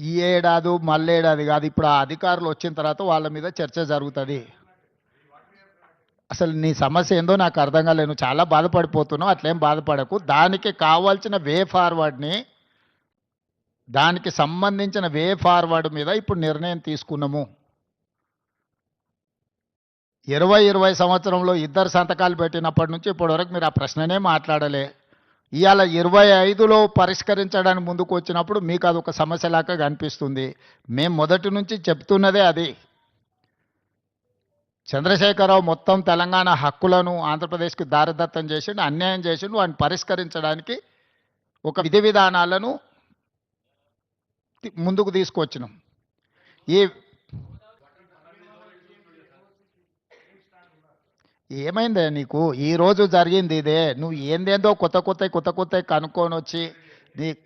ఈ ఏడాది మళ్ళేడాది కాదు ఇప్పుడు ఆ అధికారులు వచ్చిన తర్వాత వాళ్ళ మీద చర్చ జరుగుతుంది. అసలు నీ సమస్య ఏందో నాకు అర్థం కాలేదు. చాలా బాధపడిపోతున్నావు అట్లేం బాధపడకు. దానికి కావాల్సిన వే ఫార్వర్డ్ని దానికి సంబంధించిన వే ఫార్వర్డ్ మీద ఇప్పుడు నిర్ణయం తీసుకున్నాము. ఇరవై ఇరవై సంవత్సరంలో ఇద్దరు సంతకాలు పెట్టినప్పటి నుంచి ఇప్పటివరకు మీరు ఆ ప్రశ్ననే మాట్లాడలే. ఇవాళ ఇరవై ఐదులో పరిష్కరించడానికి ముందుకు వచ్చినప్పుడు మీకు అది ఒక సమస్యలాగా కనిపిస్తుంది. మేము మొదటి నుంచి చెప్తున్నదే అది. చంద్రశేఖరరావు మొత్తం తెలంగాణ హక్కులను ఆంధ్రప్రదేశ్కి దారదత్తం చేసిండు అన్యాయం చేసిండు వాటిని పరిష్కరించడానికి ఒక విధి విధానాలను ముందుకు తీసుకొచ్చినాం. ఈ ఏమైందే నీకు? ఈ రోజు జరిగింది ఇదే. నువ్వు ఏందేందో కొత్త కొత్త కొత్త కొత్త కనుక్కొని వచ్చి నీ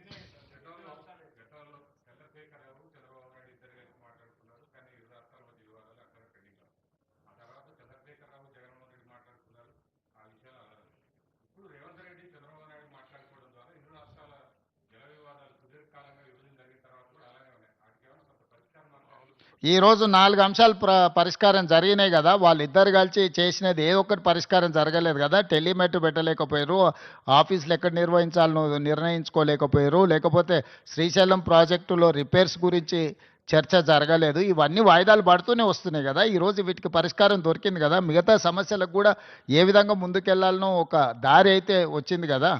ఈరోజు నాలుగు అంశాలు ప్ర పరిష్కారం జరిగినాయి కదా. వాళ్ళిద్దరు కలిసి చేసినది ఏ ఒక్కటి పరిష్కారం జరగలేదు కదా. టెలిమెట్ పెట్టలేకపోయారు. ఆఫీసులు ఎక్కడ నిర్వహించాలనో నిర్ణయించుకోలేకపోయారు. లేకపోతే శ్రీశైలం ప్రాజెక్టులో రిపేర్స్ గురించి చర్చ జరగలేదు. ఇవన్నీ వాయిదాలు పడుతూనే వస్తున్నాయి కదా. ఈరోజు వీటికి పరిష్కారం దొరికింది కదా. మిగతా సమస్యలకు కూడా ఏ విధంగా ముందుకెళ్ళాలనో ఒక దారి అయితే వచ్చింది కదా.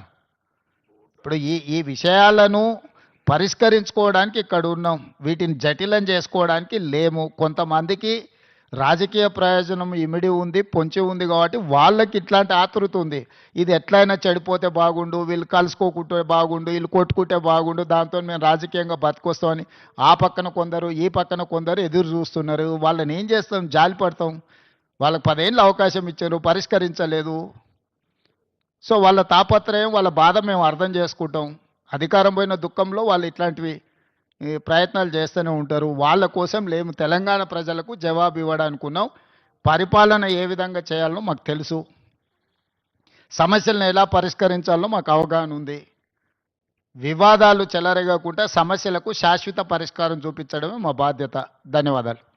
ఇప్పుడు ఈ ఈ విషయాలను పరిష్కరించుకోవడానికి ఇక్కడ ఉన్నాం. వీటిని జటిలం చేసుకోవడానికి లేము. కొంతమందికి రాజకీయ ప్రయోజనం ఇమిడి ఉంది పొంచి ఉంది కాబట్టి వాళ్ళకి ఇట్లాంటి ఆతృత ఉంది. ఇది ఎట్లయినా చెడిపోతే బాగుండు వీళ్ళు కలుసుకోకుంటే బాగుండు వీళ్ళు కొట్టుకుంటే బాగుండు దాంతో మేము రాజకీయంగా బతికొస్తామని ఆ పక్కన కొందరు ఈ పక్కన కొందరు ఎదురు చూస్తున్నారు. వాళ్ళని ఏం చేస్తాం? జాలి పడతాం. వాళ్ళకి పదేళ్ళు అవకాశం ఇచ్చారు పరిష్కరించలేదు. సో వాళ్ళ తాపత్రయం వాళ్ళ బాధ మేము అర్థం చేసుకుంటాం. అధికారం పోయిన దుఃఖంలో వాళ్ళు ఇట్లాంటివి ప్రయత్నాలు చేస్తూనే ఉంటారు. వాళ్ళ కోసం లేము. తెలంగాణ ప్రజలకు జవాబు ఇవ్వడానికి ఉన్నాం పరిపాలన ఏ విధంగా చేయాలనో మాకు తెలుసు. సమస్యలను ఎలా పరిష్కరించాలో మాకు అవగాహన ఉంది. వివాదాలు చెలరేగకుండా సమస్యలకు శాశ్వత పరిష్కారం చూపించడమే మా బాధ్యత. ధన్యవాదాలు.